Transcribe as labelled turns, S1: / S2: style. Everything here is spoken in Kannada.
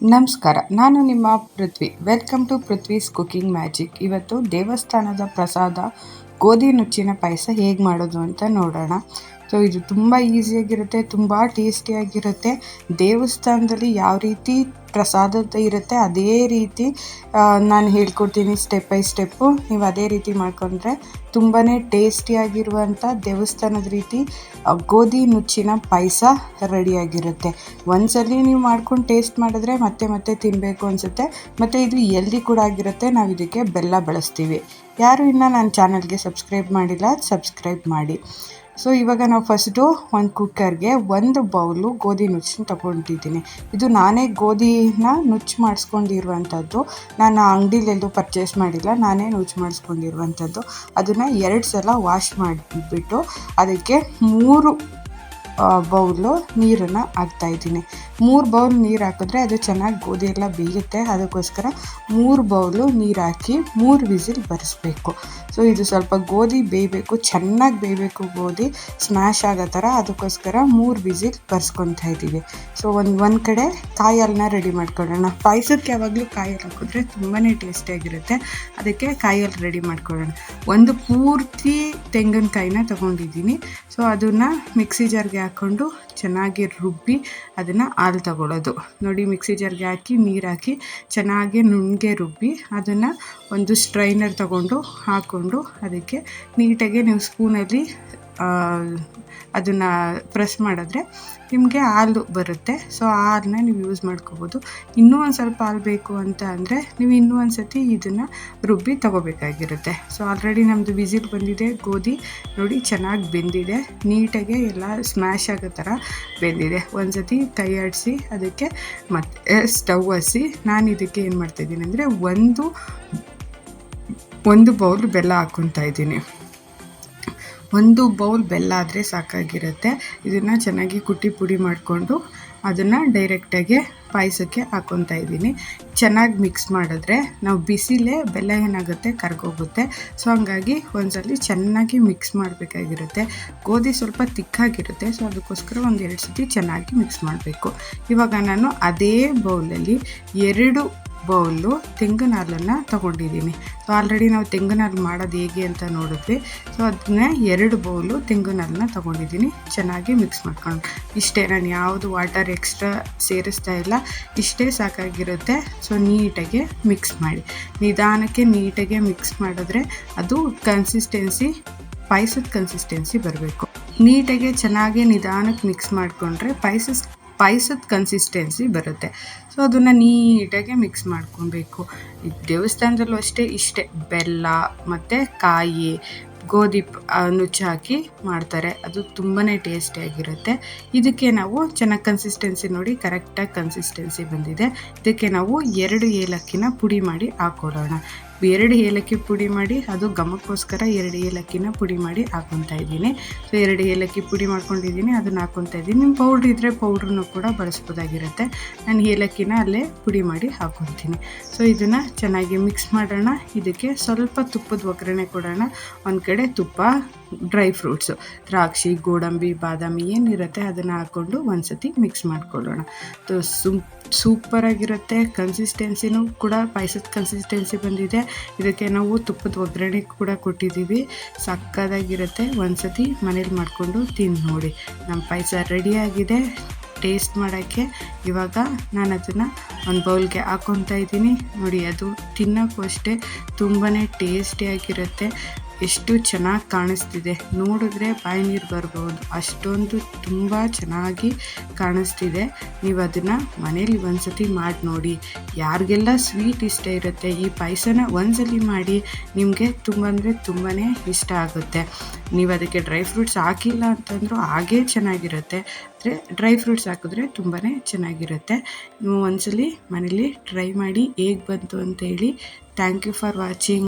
S1: ನಮಸ್ಕಾರ, ನಾನು ನಿಮ್ಮ Prithvi. Welcome to Prithvi's cooking magic ಇವತ್ತು ದೇವಸ್ಥಾನದ ಪ್ರಸಾದ ಗೋಧಿ ನುಚ್ಚಿನ ಪಾಯಸ ಹೇಗೆ ಮಾಡೋದು ಅಂತ ನೋಡೋಣ. ಸೊ ಇದು ತುಂಬ ಈಸಿಯಾಗಿರುತ್ತೆ ತುಂಬ ಟೇಸ್ಟಿಯಾಗಿರುತ್ತೆ ದೇವಸ್ಥಾನದಲ್ಲಿ ಯಾವ ರೀತಿ ಪ್ರಸಾದ ಇರುತ್ತೆ, ಅದೇ ರೀತಿ ನಾನು ಹೇಳ್ಕೊಡ್ತೀನಿ ಸ್ಟೆಪ್ ಬೈ ಸ್ಟೆಪ್ಪು ನೀವು ಅದೇ ರೀತಿ ಮಾಡ್ಕೊಂಡ್ರೆ ತುಂಬಾ ಟೇಸ್ಟಿಯಾಗಿರುವಂಥ ದೇವಸ್ಥಾನದ ರೀತಿ ಗೋಧಿ ನುಚ್ಚಿನ ಪಾಯಸ ರೆಡಿಯಾಗಿರುತ್ತೆ ಒಂದ್ಸಲಿ ನೀವು ಮಾಡ್ಕೊಂಡು ಟೇಸ್ಟ್ ಮಾಡಿದ್ರೆ ಮತ್ತೆ ಮತ್ತೆ ತಿನ್ನಬೇಕು ಅನಿಸುತ್ತೆ. ಮತ್ತು ಇದು ಎಲ್ದಿ ಕೂಡ ಆಗಿರುತ್ತೆ, ನಾವು ಇದಕ್ಕೆ ಬೆಲ್ಲ ಬಳಸ್ತೀವಿ. ಯಾರು ಇನ್ನೂ ನನ್ನ ಚಾನಲ್ಗೆ ಸಬ್ಸ್ಕ್ರೈಬ್ ಮಾಡಿಲ್ಲ ಸಬ್ಸ್ಕ್ರೈಬ್ ಮಾಡಿ. ಸೊ ಇವಾಗ ನಾವು ಫಸ್ಟು ಒಂದು ಕುಕ್ಕರ್ಗೆ ಒಂದು ಬೌಲು ಗೋಧಿ ನುಚ್ಚನ್ನ ತಗೊಂಡಿದ್ದೀನಿ. ಇದು ನಾನೇ ಗೋಧಿನ ನುಚ್ಚು ಮಾಡಿಸ್ಕೊಂಡಿರುವಂಥದ್ದು. ನಾನು ಅಂಗಡಿಲೆಲ್ಲೂ ಪರ್ಚೇಸ್ ಮಾಡಿಲ್ಲ, ನಾನೇ ನುಚ್ಚು ಮಾಡಿಸ್ಕೊಂಡಿರುವಂಥದ್ದು. ಅದನ್ನು ಎರಡು ಸಲ ವಾಶ್ ಮಾಡಿಬಿಟ್ಟು, ಅದಕ್ಕೆ ಮೂರು ಬೌಲು ನೀರನ್ನು ಹಾಕ್ತಾಯಿದ್ದೀನಿ ಮೂರು ಬೌಲ್ ನೀರು ಹಾಕಿದ್ರೆ ಅದು ಚೆನ್ನಾಗಿ ಗೋಧಿ ಎಲ್ಲ ಬೇಯುತ್ತೆ. ಅದಕ್ಕೋಸ್ಕರ ಮೂರು ಬೌಲು ನೀರು ಹಾಕಿ ಮೂರು ವಿಸಿಲ್ ಬರೆಸ್ಬೇಕು. ಸೊ ಇದು ಸ್ವಲ್ಪ ಗೋಧಿ ಬೇಯಬೇಕು, ಚೆನ್ನಾಗಿ ಬೇಯಬೇಕು ಗೋಧಿ, ಸ್ಮ್ಯಾಶ್ ಆಗೋ ಥರ. ಅದಕ್ಕೋಸ್ಕರ ಮೂರು ವಿಸಿಲ್ ಬರ್ಸ್ಕೊತಾ ಇದ್ದೀವಿ. ಸೊ ಒಂದು ಒಂದು ಕಡೆ ಕಾಯಿ ರೆಡಿ ಮಾಡ್ಕೊಳ್ಳೋಣ. ಪಾಯಸಕ್ಕೆ ಯಾವಾಗಲೂ ಕಾಯಿ ಹಾಕಿದ್ರೆ ತುಂಬಾ ಟೇಸ್ಟಿಯಾಗಿರುತ್ತೆ ಅದಕ್ಕೆ ಕಾಯಿ ರೆಡಿ ಮಾಡ್ಕೊಳ್ಳೋಣ. ಒಂದು ಪೂರ್ತಿ ತೆಂಗಿನಕಾಯಿನ ತೊಗೊಂಡಿದ್ದೀನಿ. ಸೊ ಅದನ್ನು ಮಿಕ್ಸಿ ಜಾರ್ಗೆ ಹಾಕ್ಕೊಂಡು ಚೆನ್ನಾಗಿ ರುಬ್ಬಿ ಅದನ್ನು ಹಾಲು ತಗೊಳ್ಳೋದು ನೋಡಿ, ಮಿಕ್ಸಿ ಜಾರ್ಗೆ ಹಾಕಿ, ನೀರು ಹಾಕಿ ಚೆನ್ನಾಗಿ ನುಣ್ಣಗೆ ರುಬ್ಬಿ ಅದನ್ನು ಒಂದು ಸ್ಟ್ರೈನರ್ ತಗೊಂಡು ಹಾಕ್ಕೊಂಡು ಅದಕ್ಕೆ ನೀಟಾಗಿ ನೀವು ಸ್ಪೂನಲ್ಲಿ ಅದನ್ನು ಪ್ರೆಸ್ ಮಾಡಿದ್ರೆ ನಿಮಗೆ ಹಾಲು ಬರುತ್ತೆ. ಸೊ ಆ ಹಾಲನ್ನ ನೀವು ಯೂಸ್ ಮಾಡ್ಕೋಬೋದು. ಇನ್ನೂ ಒಂದು ಸ್ವಲ್ಪ ಹಾಲು ಬೇಕು ಅಂತ ಅಂದರೆ ನೀವು ಇನ್ನೂ ಒಂದು ಸತಿ ಇದನ್ನು ರುಬ್ಬಿ ತೊಗೋಬೇಕಾಗಿರುತ್ತೆ. ಸೊ ಆಲ್ರೆಡಿ ನಮ್ಮದು ವಿಸಿಲ್ ಬಂದಿದೆ, ಗೋಧಿ ನೋಡಿ ಚೆನ್ನಾಗಿ ಬೆಂದಿದೆ. ನೀಟಾಗಿ ಎಲ್ಲ ಸ್ಮ್ಯಾಶ್ ಆಗೋ ಥರ ಬೆಂದಿದೆ. ಒಂದು ಸತಿ ಕೈ ಅದಕ್ಕೆ ಮತ್ತೆ ಸ್ಟವ್ ಹಸಿ ನಾನು ಇದಕ್ಕೆ ಏನು ಮಾಡ್ತಾಯಿದ್ದೀನಿ ಅಂದರೆ ಒಂದು ಒಂದು ಬೌಲ್ ಬೆಲ್ಲ ಹಾಕ್ಕೊತಾ ಇದ್ದೀನಿ. ಒಂದು ಬೌಲ್ ಬೆಲ್ಲ ಆದರೆ ಸಾಕಾಗಿರುತ್ತೆ. ಇದನ್ನು ಚೆನ್ನಾಗಿ ಕುಟ್ಟಿ ಪುಡಿ ಮಾಡಿಕೊಂಡು ಅದನ್ನು ಡೈರೆಕ್ಟಾಗಿ ಪಾಯಸಕ್ಕೆ ಹಾಕ್ಕೊತಾ ಇದ್ದೀನಿ. ಚೆನ್ನಾಗಿ ಮಿಕ್ಸ್ ಮಾಡಿದ್ರೆ ನಾವು ಬಿಸಿಲೇ ಬೆಲ್ಲ ಏನಾಗುತ್ತೆ ಕರ್ಗೋಗುತ್ತೆ. ಸೊ ಹಂಗಾಗಿ ಒಂದ್ಸಲಿ ಚೆನ್ನಾಗಿ ಮಿಕ್ಸ್ ಮಾಡಬೇಕಾಗಿರುತ್ತೆ. ಗೋಧಿ ಸ್ವಲ್ಪ ತಿಕ್ಕಾಗಿರುತ್ತೆ. ಸೊ ಅದಕ್ಕೋಸ್ಕರ ಒಂದು ಎರಡು ಸತಿ ಚೆನ್ನಾಗಿ ಮಿಕ್ಸ್ ಮಾಡಬೇಕು. ಇವಾಗ ನಾನು ಅದೇ ಬೌಲಲ್ಲಿ ಎರಡು ಬೌಲು ತೆಂಗಿನ ಹಾಲನ್ನು ತೊಗೊಂಡಿದ್ದೀನಿ. ಸೊ ಆಲ್ರೆಡಿ ನಾವು ತೆಂಗಿನ ಹಾಲು ಮಾಡೋದು ಹೇಗೆ ಅಂತ ನೋಡಿದ್ವಿ. ಸೊ ಅದನ್ನ ಎರಡು ಬೌಲು ತೆಂಗಿನ ಹಾಲನ್ನ ತೊಗೊಂಡಿದ್ದೀನಿ. ಚೆನ್ನಾಗಿ ಮಿಕ್ಸ್ ಮಾಡ್ಕೊಂಡು ಇಷ್ಟೇ, ನಾನು ಯಾವುದು ವಾಟರ್ ಎಕ್ಸ್ಟ್ರಾ ಸೇರಿಸ್ತಾ ಇಲ್ಲ. ಇಷ್ಟೇ ಸಾಕಾಗಿರುತ್ತೆ. ಸೊ ನೀಟಾಗಿ ಮಿಕ್ಸ್ ಮಾಡಿ. ನಿಧಾನಕ್ಕೆ ನೀಟಾಗಿ ಮಿಕ್ಸ್ ಮಾಡಿದ್ರೆ ಅದು ಕನ್ಸಿಸ್ಟೆನ್ಸಿ ಪಾಯಸದ ಕನ್ಸಿಸ್ಟೆನ್ಸಿ ಬರಬೇಕು. ನೀಟಾಗಿ ಚೆನ್ನಾಗಿ ನಿಧಾನಕ್ಕೆ ಮಿಕ್ಸ್ ಮಾಡಿಕೊಂಡ್ರೆ ಪಾಯಸ ಪಾಯಸದ ಕನ್ಸಿಸ್ಟೆನ್ಸಿ ಬರುತ್ತೆ. ಸೊ ಅದನ್ನು ನೀಟಾಗಿ ಮಿಕ್ಸ್ ಮಾಡ್ಕೊಬೇಕು. ದೇವಸ್ಥಾನದಲ್ಲೂ ಅಷ್ಟೇ, ಇಷ್ಟೇ. ಬೆಲ್ಲ ಮತ್ತು ಕಾಯಿ, ಗೋಧಿ ನುಚ್ಚಾಕಿ ಮಾಡ್ತಾರೆ. ಅದು ತುಂಬಾ ಟೇಸ್ಟಿಯಾಗಿರುತ್ತೆ ಇದಕ್ಕೆ ನಾವು ಚೆನ್ನಾಗಿ ಕನ್ಸಿಸ್ಟೆನ್ಸಿ ನೋಡಿ ಕರೆಕ್ಟಾಗಿ ಕನ್ಸಿಸ್ಟೆನ್ಸಿ ಬಂದಿದೆ. ಇದಕ್ಕೆ ನಾವು ಎರಡು ಏಲಕ್ಕಿನ ಪುಡಿ ಮಾಡಿ ಹಾಕ್ಕೊಡೋಣ ಎರಡು ಏಲಕ್ಕಿ ಪುಡಿ ಮಾಡಿ, ಅದು ಘಮಕ್ಕೋಸ್ಕರ ಎರಡು ಏಲಕ್ಕಿನ ಪುಡಿ ಮಾಡಿ ಹಾಕೊತಾ ಇದ್ದೀನಿ. ಸೊ ಎರಡು ಏಲಕ್ಕಿ ಪುಡಿ ಮಾಡ್ಕೊಂಡಿದ್ದೀನಿ, ಅದನ್ನು ಹಾಕ್ಕೊತಾ ಇದ್ದೀನಿ. ನಿಮ್ಮ ಪೌಡ್ರ್ ಇದ್ದರೆ ಪೌಡ್ರನ್ನು ಕೂಡ ಬಳಸ್ಬೋದಾಗಿರುತ್ತೆ. ನಾನು ಏಲಕ್ಕಿನ ಅಲ್ಲೇ ಪುಡಿ ಮಾಡಿ ಹಾಕ್ಕೊತೀನಿ ಸೊ ಇದನ್ನು ಚೆನ್ನಾಗಿ ಮಿಕ್ಸ್ ಮಾಡೋಣ. ಇದಕ್ಕೆ ಸ್ವಲ್ಪ ತುಪ್ಪದ ಒಗ್ಗರಣೆ ಕೊಡೋಣ. ಒಂದು ಕಡೆ ತುಪ್ಪ ಡ್ರೈ ಫ್ರೂಟ್ಸು. ದ್ರಾಕ್ಷಿ, ಗೋಡಂಬಿ, ಬಾದಾಮಿ ಏನಿರುತ್ತೆ ಅದನ್ನು ಹಾಕ್ಕೊಂಡು ಒಂದು ಸತಿ ಮಿಕ್ಸ್ ಮಾಡ್ಕೊಳ್ಳೋಣ ಸುಮ್ ಸೂಪರಾಗಿರುತ್ತೆ ಕನ್ಸಿಸ್ಟೆನ್ಸಿನೂ ಕೂಡ ಪಾಯಸದ ಕನ್ಸಿಸ್ಟೆನ್ಸಿ ಬಂದಿದೆ. ಇದಕ್ಕೆ ನಾವು ತುಪ್ಪದ ಒಗ್ಗರಣೆ ಕೂಡ ಕೊಟ್ಟಿದ್ದೀವಿ. ಸಕ್ಕದಾಗಿರುತ್ತೆ. ಒಂದು ಸತಿ ಮನೇಲಿ ಮಾಡಿಕೊಂಡು ತಿಂದು ನೋಡಿ. ನಮ್ಮ ಪಾಯಸ ರೆಡಿಯಾಗಿದೆ ಟೇಸ್ಟ್ ಮಾಡೋಕ್ಕೆ ಇವಾಗ ನಾನು ಅದನ್ನು ಒಂದು ಬೌಲ್ಗೆ ಹಾಕ್ಕೊತಾ ಇದ್ದೀನಿ. ನೋಡಿ ಅದು ತಿನ್ನೋಕ್ಕೂ ಅಷ್ಟೇ ತುಂಬಾ ಟೇಸ್ಟಿಯಾಗಿರುತ್ತೆ ಎಷ್ಟು ಚೆನ್ನಾಗಿ ಕಾಣಿಸ್ತಿದೆ. ನೋಡಿದ್ರೆ ಬಾಯಿ ನೀರು ಬರ್ಬೋದು. ಅಷ್ಟೊಂದು ತುಂಬ ಚೆನ್ನಾಗಿ ಕಾಣಿಸ್ತಿದೆ. ನೀವು ಅದನ್ನು ಮನೇಲಿ ಒಂದ್ಸತಿ ಮಾಡಿ ನೋಡಿ. ಯಾರಿಗೆಲ್ಲ ಸ್ವೀಟ್ ಇಷ್ಟ ಇರುತ್ತೆ, ಈ ಪಾಯಸನ ಒಂದ್ಸಲಿ ಮಾಡಿ ನಿಮಗೆ ತುಂಬ ಅಂದರೆ ತುಂಬಾ ಇಷ್ಟ ಆಗುತ್ತೆ. ನೀವು ಅದಕ್ಕೆ ಡ್ರೈ ಫ್ರೂಟ್ಸ್ ಹಾಕಿಲ್ಲ ಅಂತಂದರೂ ಹಾಗೇ ಚೆನ್ನಾಗಿರುತ್ತೆ. ಅಂದರೆ ಡ್ರೈ ಫ್ರೂಟ್ಸ್ ಹಾಕಿದ್ರೆ ತುಂಬಾ ಚೆನ್ನಾಗಿರುತ್ತೆ. ನೀವು ಒಂದ್ಸಲಿ ಮನೇಲಿ ಟ್ರೈ ಮಾಡಿ ಹೇಗೆ ಬಂತು ಅಂತ ಹೇಳಿ. Thank you for watching.